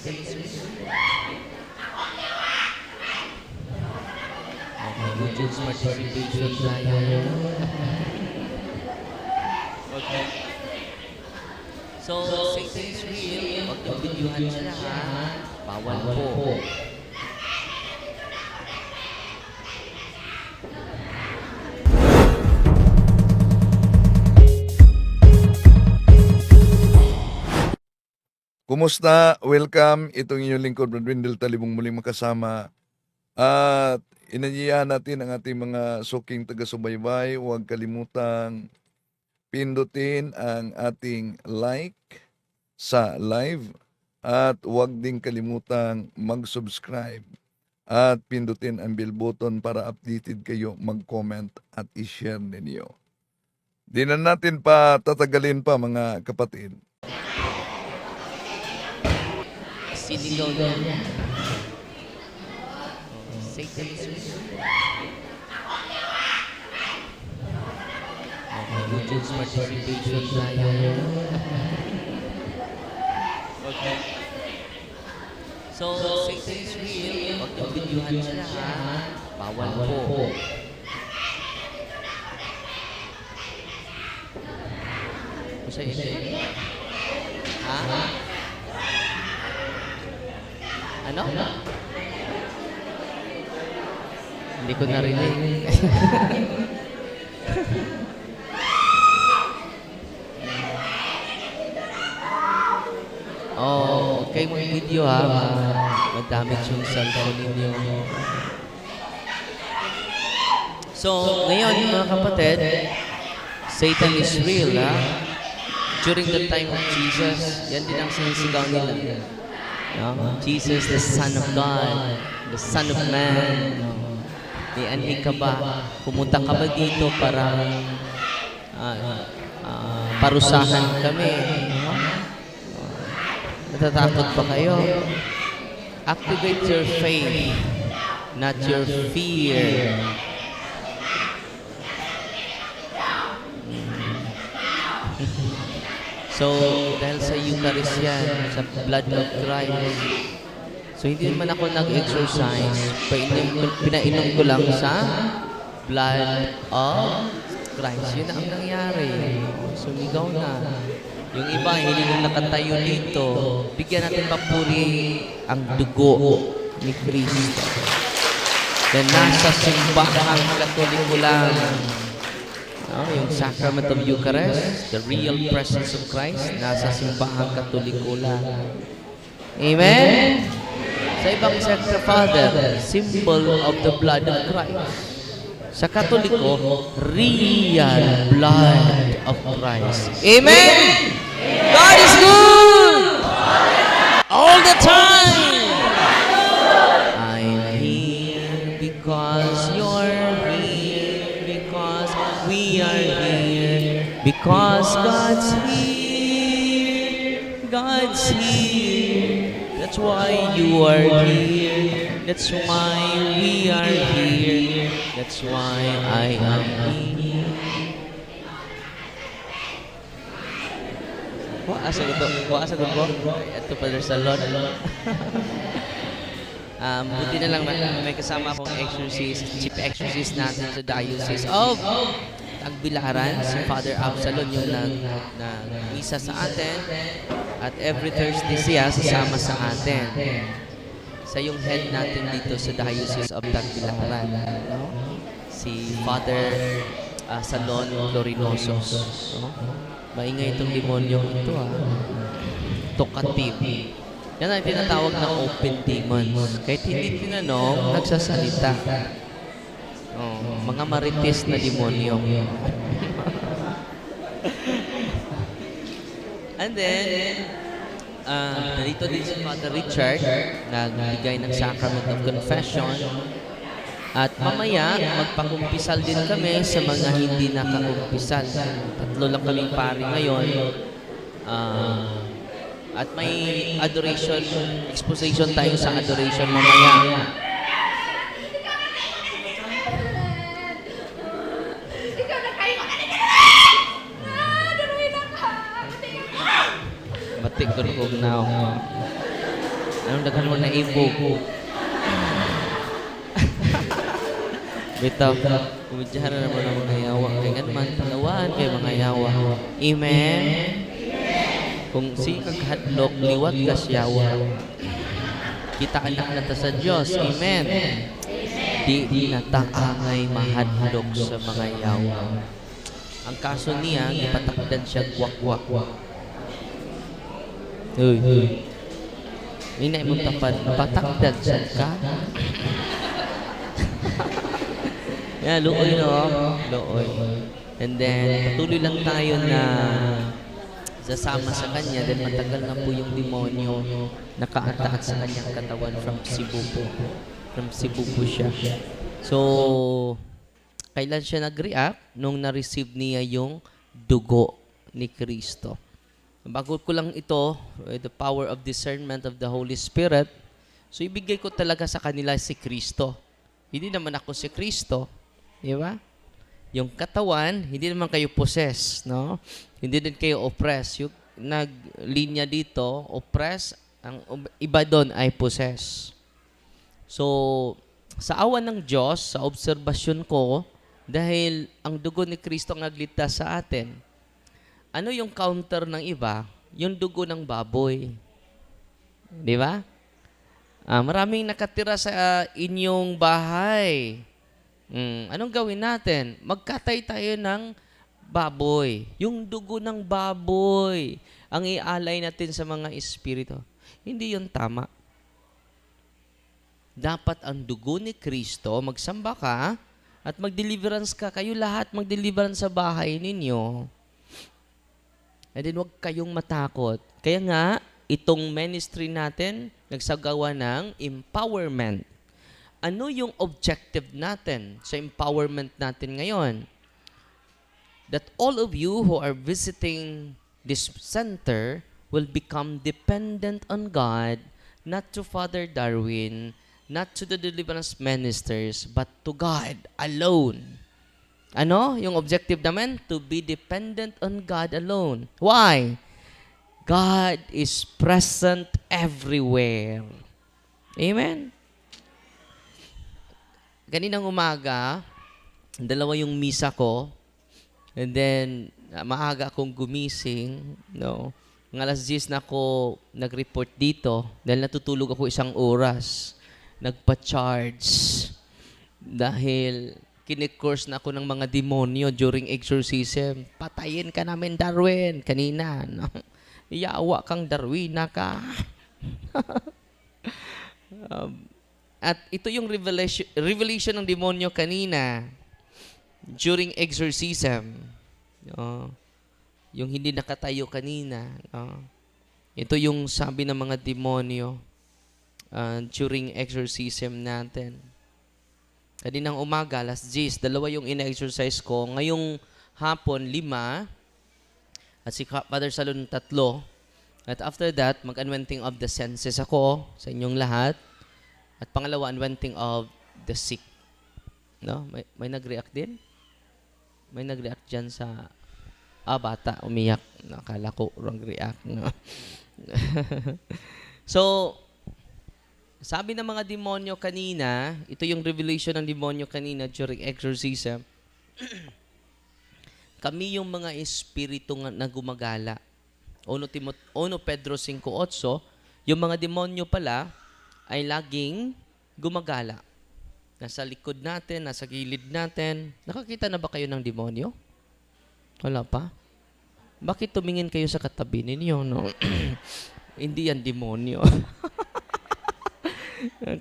Satan is real. Okay, audience participation tayo. Okay. So, Satan is real. Huwag niyo videohan sila ha. Bawal po. Kumusta? Welcome. Itong inyong lingkod, Brad Wendell Talibong muling makasama. At inanyayahan natin ang ating mga suking taga-subaybay. Huwag kalimutang pindutin ang ating like sa live at huwag din kalimutang mag-subscribe at pindutin ang bell button para updated kayo mag-comment at i-share ninyo. Di na natin pa tatagalin pa mga kapatid. Sinigaw niya. Satan is audience participation tayo. Okay. So, Satan is real. Huwag niyo videohan sila ha. Bawal po. Masa ito? Ha? Ano? Hindi ko narinig. oh, okay mo yung video ha. Ma- Madamit yung cellphone ninyo. So, ngayon mga kapatid, Satan is real ha. During the time of Jesus, yan din ang sinisigaw nila. No? Jesus, the Son of God, the Son of Man. No? Di anhi ka ba? Pumunta ka ba dito para ah, ah, parusahan kami? No? Natatakot pa kayo? Activate your faith, not your fear. So, dahil sa Eucharist yan, sa blood of Christ. So, hindi naman ako nag-exercise. Painom, ko- pinainom ko lang sa blood of Christ. Yun ang nangyari. Sumigaw na. Yung iba, hindi na nakatayo dito. Bigyan natin papuri ang dugo ni Kristo. Na nasa simbahan katoliko lang. No, yung sacrament of Eucharist, the real presence of Christ, nasa simbahang katoliko lang. Amen? Sa ibang Sacred Father, symbol of the blood of Christ. Sa katoliko, real blood of Christ. Amen? God is good! All the time! God's here, God's here. That's why you are here. That's why we are here. That's why I am here. Ko asa ko ko asa ko ko. Ito pa sa Lord. Um, buti na lang may kasama akong exorcist, chief exorcist natin sa Diocese of Tagbilaran, si Father Absalon yung nag, nag misa sa atin. At every Thursday siya sasama sa atin. Sa yung head natin dito sa Diocese of Tagbilaran. No? Si Father ah, Salon Florinoso. No? Maingay itong demonyo ito ah. Talkative. Yan ang tinatawag na open demons. Kahit hindi tinanong, nagsasalita. Oh, mga marites na demonyo. And then, uh, narito din si Father Richard, nagbigay ng Sacrament of Confession. At mamaya, magpakumpisal din kami sa mga hindi nakakumpisal. Tatlo lang kaming pari ngayon. Ah, at may adoration, exposition tayo sa adoration mamaya. Matik ko now. Anong daghan mo na ibo? Bitaw, kumidyahan na naman ang mga yawa. Kaya nga naman, talawaan kay mga yawa. Amen? Kung si kaghadlok, liwat ka siyawa. Kita anak na ta sa Diyos. Amen? Di, di na taangay mahadlok sa mga yawa. Ang kaso niya, ipatakdan siya gwak-gwak. Uy. Hinay mo tapad, patakdan sa ka. Yan, luoy no? Luoy. And then, patuloy lang tayo na sasama sa kanya dahil matagal na po yung demonyo nakaataat sa kanyang katawan from Cebu po. From Cebu po siya. So, kailan siya nag-react? Nung na-receive niya yung dugo ni Kristo. Bago ko lang ito, with the power of discernment of the Holy Spirit, so ibigay ko talaga sa kanila si Kristo. Hindi naman ako si Kristo. Di ba? Yung katawan, hindi naman kayo possess, no? Hindi din kayo oppress. Yung naglinya dito, oppress, ang ob- iba doon ay possess. So, sa awa ng Diyos, sa obserbasyon ko, dahil ang dugo ni Kristo ang nagligtas sa atin, ano yung counter ng iba? Yung dugo ng baboy. Di ba? Ah, maraming nakatira sa ah, inyong bahay. Mm, anong gawin natin? Magkatay tayo ng baboy. Yung dugo ng baboy ang ialay natin sa mga espiritu. Hindi yun tama. Dapat ang dugo ni Kristo, magsamba ka at mag-deliverance ka. Kayo lahat mag-deliverance sa bahay ninyo. And then huwag kayong matakot. Kaya nga, itong ministry natin, nagsagawa ng empowerment. Ano yung objective natin sa empowerment natin ngayon? That all of you who are visiting this center will become dependent on God, not to Father Darwin, not to the deliverance ministers, but to God alone. Ano? Yung objective naman? To be dependent on God alone. Why? God is present everywhere. Amen? Kaninang umaga, dalawa yung misa ko. And then, ah, maaga akong gumising. No? Ng alas 10 na ako nag-report dito dahil natutulog ako isang oras. Nagpa-charge. Dahil kinikurse na ako ng mga demonyo during exorcism. Patayin ka namin, Darwin. Kanina, no? Iyawa kang Darwina ka. Um, at ito yung revelation, revelation ng demonyo kanina during exorcism. No? Yung hindi nakatayo kanina. No? Ito yung sabi ng mga demonyo uh, during exorcism natin. Kaninang umaga, last G's, dalawa yung ina-exercise ko. Ngayong hapon, lima. At si Father Salon, tatlo. At after that, mag-anointing of the senses ako sa inyong lahat. At pangalawa, anointing of the sick. No? May, may nag-react din? May nag-react dyan sa... Ah, bata, umiyak. Nakala ko, wrong react. No? so, sabi ng mga demonyo kanina, ito yung revelation ng demonyo kanina during exorcism, kami yung mga espiritu na gumagala. 1, Timot 1 Pedro 5.8, yung mga demonyo pala ay laging gumagala. Nasa likod natin, nasa gilid natin. Nakakita na ba kayo ng demonyo? Wala pa? Bakit tumingin kayo sa katabi ninyo, no? Hindi yan demonyo.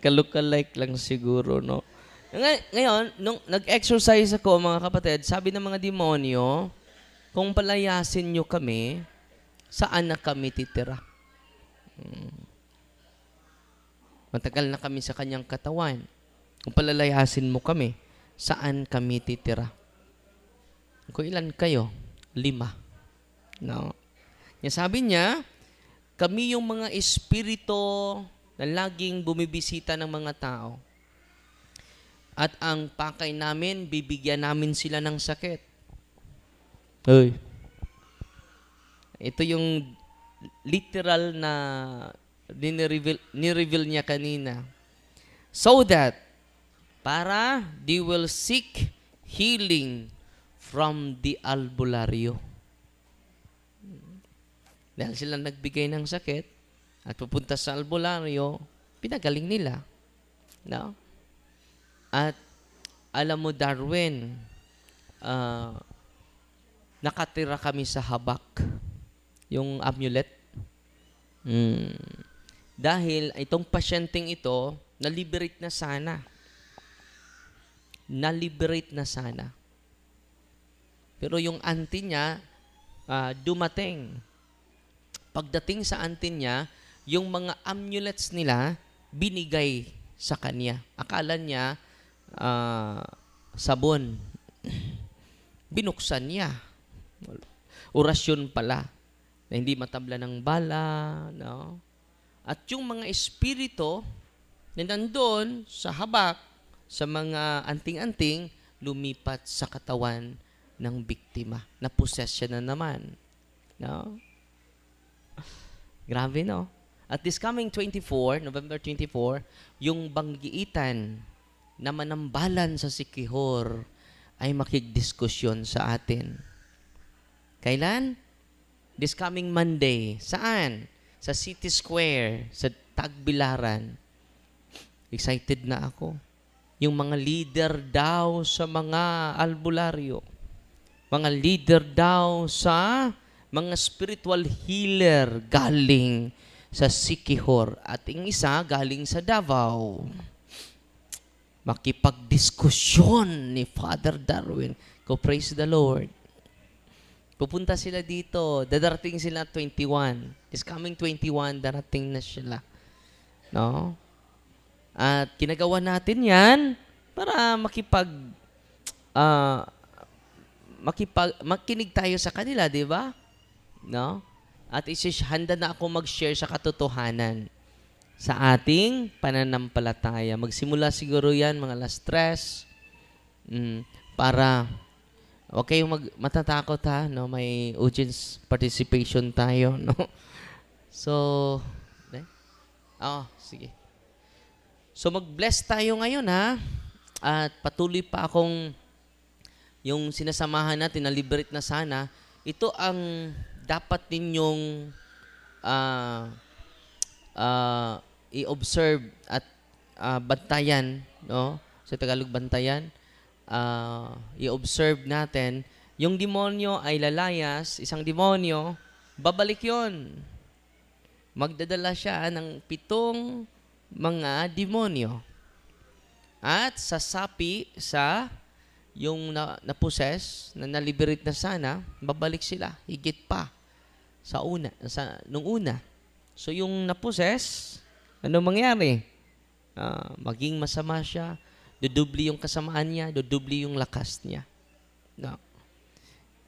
Kalukalike lang siguro, no? Ngay- Ngayon, nung nag-exercise ako, mga kapatid, sabi ng mga demonyo, kung palayasin nyo kami, saan na kami titira? Hmm. Matagal na kami sa kanyang katawan. Kung palalayasin mo kami, saan kami titira? Kung ilan kayo? Lima. No. Yan sabi niya, kami yung mga espirito na laging bumibisita ng mga tao. At ang pakay namin, bibigyan namin sila ng sakit. Hoy. Ito yung literal na Nireveal, nireveal niya kanina. So that, para they will seek healing from the albularyo. Dahil sila nagbigay ng sakit at pupunta sa albularyo, pinagaling nila. No? At alam mo, Darwin, ah, nakatira kami sa habak. Yung amulet. Mm. Dahil itong pasyenteng ito, na-liberate na sana. Na-liberate na sana. Pero yung auntie niya, ah, dumating. Pagdating sa auntie niya, yung mga amulets nila, binigay sa kanya. Akala niya, ah, sabon. Binuksan niya. Orasyon pala na hindi matabla ng bala, no? At yung mga espiritu na nandun sa habak, sa mga anting-anting, lumipat sa katawan ng biktima. Napossess siya na naman. No? Grabe, no? At this coming 24, November 24, yung banggiitan na manambalan sa Sikihor ay makigdiskusyon sa atin. Kailan? This coming Monday. Saan? Sa City Square, sa Tagbilaran. Excited na ako. Yung mga leader daw sa mga albularyo. Mga leader daw sa mga spiritual healer galing sa Sikihor. At yung isa galing sa Davao. Makipagdiskusyon ni Father Darwin. Go praise the Lord. Pupunta sila dito. Dadarating sila 21. This coming 21, darating na sila. No? At ginagawa natin yan para makipag ah makipag makinig tayo sa kanila, di ba? No? At isis handa na ako mag-share sa katotohanan sa ating pananampalataya. Magsimula siguro yan mga last stress mm, para Huwag kayong mag, matatakot ha, no? May audience participation tayo, no? So, eh? Oo, sige. So, mag-bless tayo ngayon, ha? At patuloy pa akong yung sinasamahan natin na liberate na sana, ito ang dapat ninyong ah ah, i-observe at ah, bantayan, no? Sa Tagalog, bantayan ah, i-observe natin, yung demonyo ay lalayas, isang demonyo, babalik yon. Magdadala siya ng pitong mga demonyo. At sasapi sa yung na, na-possess, na na-liberate na sana, babalik sila, higit pa sa una, sa nung una. So yung na-possess, ano mangyari? Ah, maging masama siya, dudubli yung kasamaan niya, dudubli yung lakas niya. No.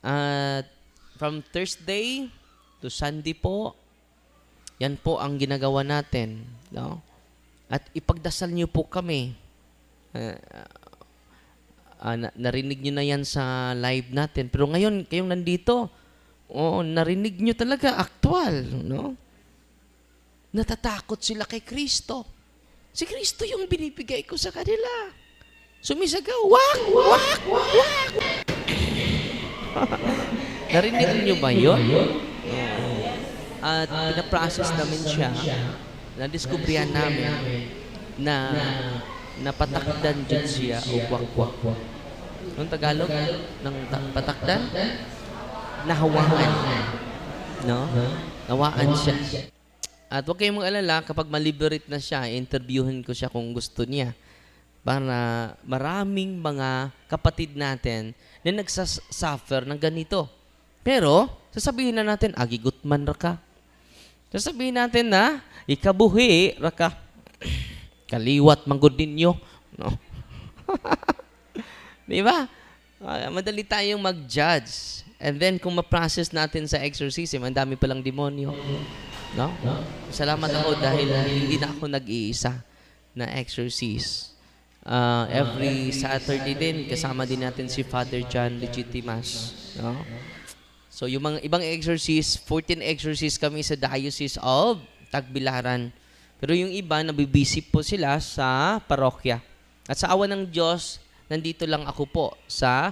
At from Thursday to Sunday po, yan po ang ginagawa natin. No? At ipagdasal niyo po kami. Ah, na- narinig niyo na yan sa live natin. Pero ngayon, kayong nandito, oh, narinig niyo talaga, actual. No? Natatakot sila kay Kristo. Si Kristo yung binibigay ko sa kanila. Sumisagaw, wak, wak, wak. Narinig niyo ba yun? At pinaprocess namin siya. Nadiskubrihan namin na napatakdan dyan siya o wakwak. Anong Tagalog ng ta- patakdan? Nahawakan. No? Nawaan siya. At huwag kayong mag-alala, kapag maliberate na siya, interviewin ko siya kung gusto niya. Para maraming mga kapatid natin na nagsasuffer ng ganito. Pero, sasabihin na natin, agigot man ra ka. Sasabihin natin na, ikabuhi ra ka. Kaliwat manggod ninyo. No? Di ba? Ah, madali tayong mag-judge. And then, kung ma-process natin sa exorcism, ang dami palang demonyo. No? Salamat ako dahil hindi na ako nag-iisa na exorcist. Ah, every Saturday din, kasama din natin si Father John Legitimas. No? So, yung mga ibang exorcist, 14 exorcists kami sa Diocese of Tagbilaran. Pero yung iba, nabibisi po sila sa parokya. At sa awa ng Diyos, nandito lang ako po sa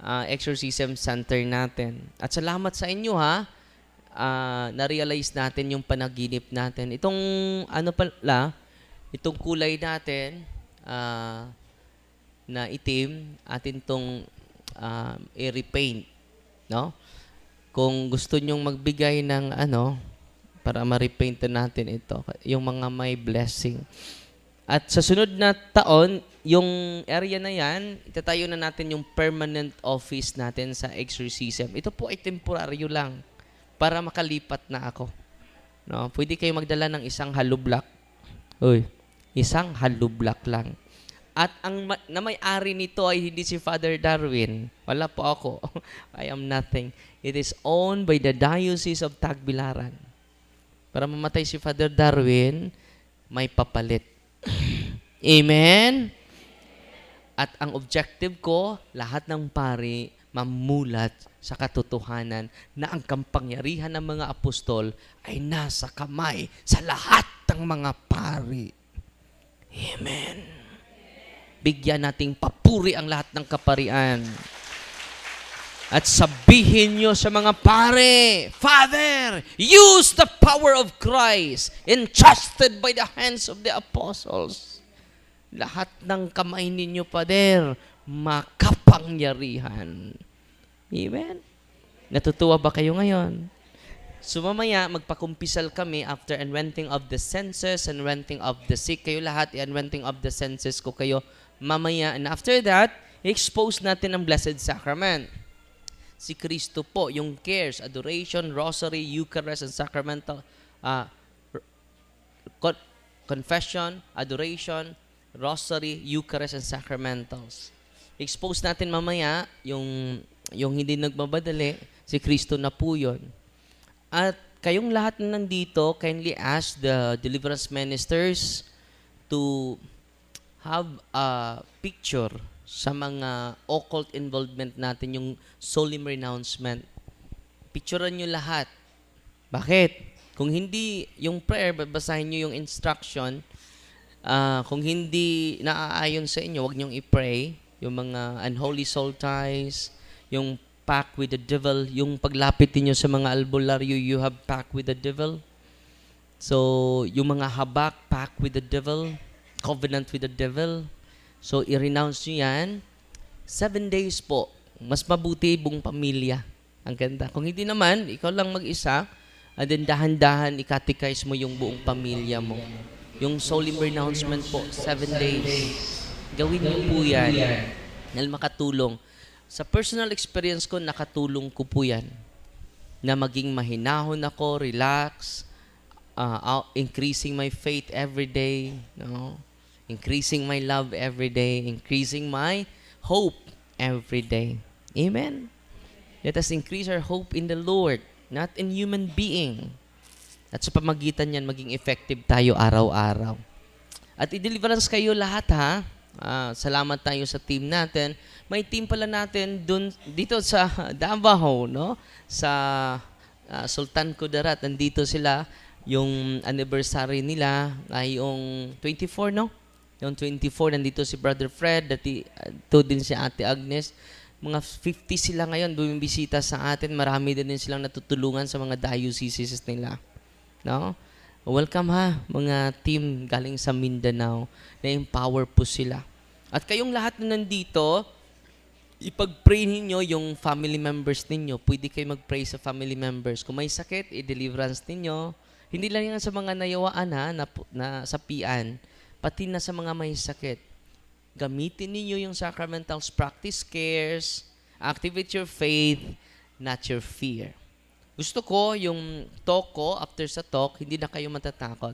ah, exorcism center natin. At salamat sa inyo ha, ah, na-realize natin yung panaginip natin. Itong ano pala, itong kulay natin ah, na itim, atin tong ah, i-repaint, no? Kung gusto nyong magbigay ng ano, para ma-repaint natin ito, yung mga may blessing. At sa sunod na taon, yung area na yan, itatayo na natin yung permanent office natin sa exorcism. Ito po ay temporaryo lang para makalipat na ako. No, pwede kayo magdala ng isang block. Uy, isang block lang. At ang ma- na may-ari nito ay hindi si Father Darwin. Wala po ako. I am nothing. It is owned by the Diocese of Tagbilaran. Para mamatay si Father Darwin, may papalit. Amen? At ang objective ko, lahat ng pari mamulat sa katotohanan na ang kampangyarihan ng mga apostol ay nasa kamay sa lahat ng mga pari. Amen. Bigyan nating papuri ang lahat ng kaparian. At sabihin nyo sa mga pare, Father, use the power of Christ entrusted by the hands of the apostles. Lahat ng kamay ninyo, Pader, makapangyarihan. Amen? Natutuwa ba kayo ngayon? So mamaya, magpakumpisal kami after anointing of the senses, anointing of the sick. Kayo lahat, anointing of the senses ko kayo mamaya. And after that, expose natin ang Blessed Sacrament. Si Kristo po, yung cares, adoration, rosary, Eucharist, and sacramental, con- confession, adoration, rosary, Eucharist, and sacramentals. Expose natin mamaya yung, yung hindi nagmabadali, si Kristo na po yun. At kayong lahat na nandito, kindly ask the deliverance ministers to have a picture sa mga occult involvement natin, yung solemn renouncement. Picturean nyo lahat. Bakit? Kung hindi yung prayer, babasahin nyo yung instruction. Ah, kung hindi naaayon sa inyo, wag nyong i-pray. Yung mga unholy soul ties, yung pact with the devil, yung paglapit niyo sa mga albularyo, you have pact with the devil. So, yung mga habak, pact with the devil, covenant with the devil. So, i-renounce nyo yan. Seven days po. Mas mabuti buong pamilya. Ang ganda. Kung hindi naman, ikaw lang mag-isa, and then dahan-dahan ikatikais mo yung buong pamilya mo. Yung solemn renouncement po, seven days. Gawin niyo po yan. Dahil makatulong. Sa personal experience ko, nakatulong ko po yan. Na maging mahinahon ako, relax, uh, increasing my faith every day, no? increasing my love every day, increasing my hope every day. Amen. Let us increase our hope in the Lord, not in human being. At sa pamagitan niyan, maging effective tayo araw-araw. At i-deliverance kayo lahat ha. Ah, salamat tayo sa team natin. May team pala natin dun, dito sa Davao, no? Sa ah, Sultan Kudarat. Nandito sila. Yung anniversary nila ay yung 24, no? Yung 24, nandito si Brother Fred, dati, uh, to din si Ate Agnes. Mga 50 sila ngayon, bumibisita sa atin. Marami din, din silang natutulungan sa mga dioceses nila. No? Welcome ha, mga team galing sa Mindanao. Na-empower po sila. At kayong lahat na nandito, ipag-pray ninyo yung family members ninyo. Pwede kayo mag-pray sa family members. Kung may sakit, i-deliverance ninyo. Hindi lang yan sa mga nayawaan ha, na, na sapian. Pati na sa mga may sakit. Gamitin ninyo yung sacramentals, practice cares, activate your faith, not your fear. Gusto ko yung talk ko, after sa talk, hindi na kayo matatakot.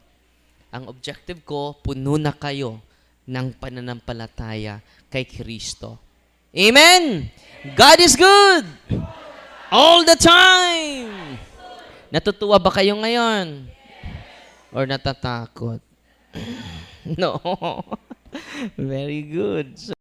Ang objective ko, puno na kayo ng pananampalataya kay Kristo. Amen! God is good! All the time! Natutuwa ba kayo ngayon? Or natatakot? no. Very good. So,